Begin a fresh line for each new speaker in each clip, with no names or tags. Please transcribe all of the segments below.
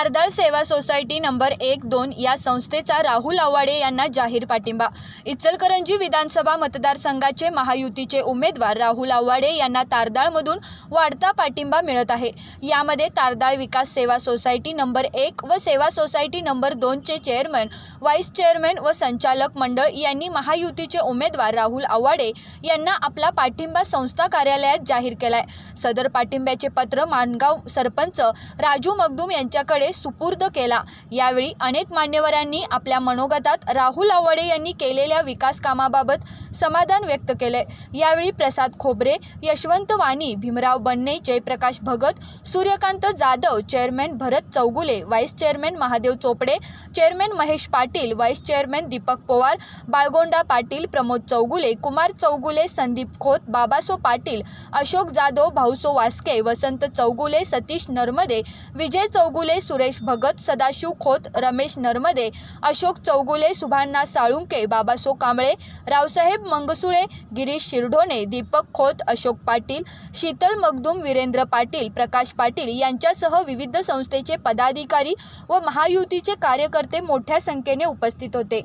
विकास सेवा society number एक दोन या संस्थेचा राहुल आवाडे यांना जाहीर पाठिंबा. इचलकरंजी विधानसभा मतदारसंघाचे महायुतीचे उमेदवार राहुल आवाडे यांना तारदाळमधून वाढता पाठिंबा मिळत आहे. यामध्ये तारदाळ विकास सेवा सोसायटी नंबर एक व सेवा सोसायटी नंबर दोनचे चेअरमन व्हाईस चेअरमन व संचालक मंडळ यांनी महायुतीचे उमेदवार राहुल आवाडे यांना आपला पाठिंबा संस्था कार्यालयात जाहीर केलाय. सदर पाठिंब्याचे पत्र माणगाव सरपंच राजू मगदूम यांच्याकडे सुपूर्द केला. यावेळी अनेक मान्यवरांनी आपल्या मनोगतात राहुल आवाडे यांनी केलेल्या विकास कामाबाबत समाधान व्यक्त केले यावेळी प्रसाद खोबरे Yashwant Wani Bhimrao Banne Jayprakash Bhagat Suryakant Jadhav chairman Bharat Chougule vice chairman Mahadev Chopde chairman Mahesh Patil vice chairman Deepak Pawar Balgonda Patil Pramod Chougule Kumar Chougule Sandeep Khot Babaso Patil Ashok Jadhav Bhauso Vaske Vasant Chougule Satish Narmade Vijay Chougule Suresh Bhagat Sadashiv Khot Ramesh Narmade Ashok Chougule Subhanna Salunke Babaso Kamble Raosaheb Mangsule Girish Shirdhone Deepak Khot Ashok Patil Sheetal Magdum Virendra Patil Prakash Patil यांच्यासह विविध संस्थेचे पदाधिकारी व महायुतीचे कार्यकर्ते मोठ्या संख्येने उपस्थित होते.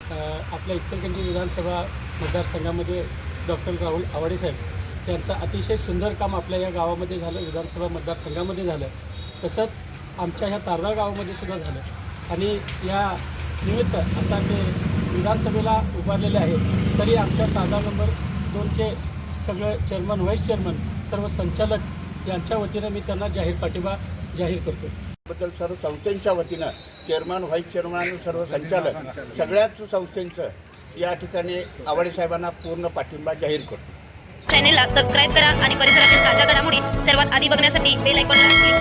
आपल्या इचलकरंजी विधानसभा मतदारसंघामध्ये डॉक्टर राहुल आवाडे साहेब यांचं अतिशय सुंदर काम आपल्या या गावामध्ये झालं विधानसभा मतदारसंघामध्ये झालं. तसंच आमच्या ह्या तारदाळ गावामध्ये सुद्धा झालं. आणि या निमित्त आता ते विधानसभेला उभारलेले आहेत. तरी आमच्या तारदाळ नंबर दोनचे सगळं चेअरमन व्हाईस चेअरमन सर्व संचालक यांच्या वतीनं मी त्यांना जाहीर पाठिंबा जाहीर करतो.
बद्दल सर्व संस्थांच्या वतीनं चेअरमन व्हाईस चेअरमन आणि सर्व संचालक सगळ्याच संस्थांचं या ठिकाणी आवाडे साहेबांना पूर्ण पाठिंबा जाहीर करतो.
चॅनेलला सबस्क्राईब करा आणि परिसरातील ताज्या घडामोडी सर्वात आधी बघण्यासाठी बेल आयकॉनला क्लिक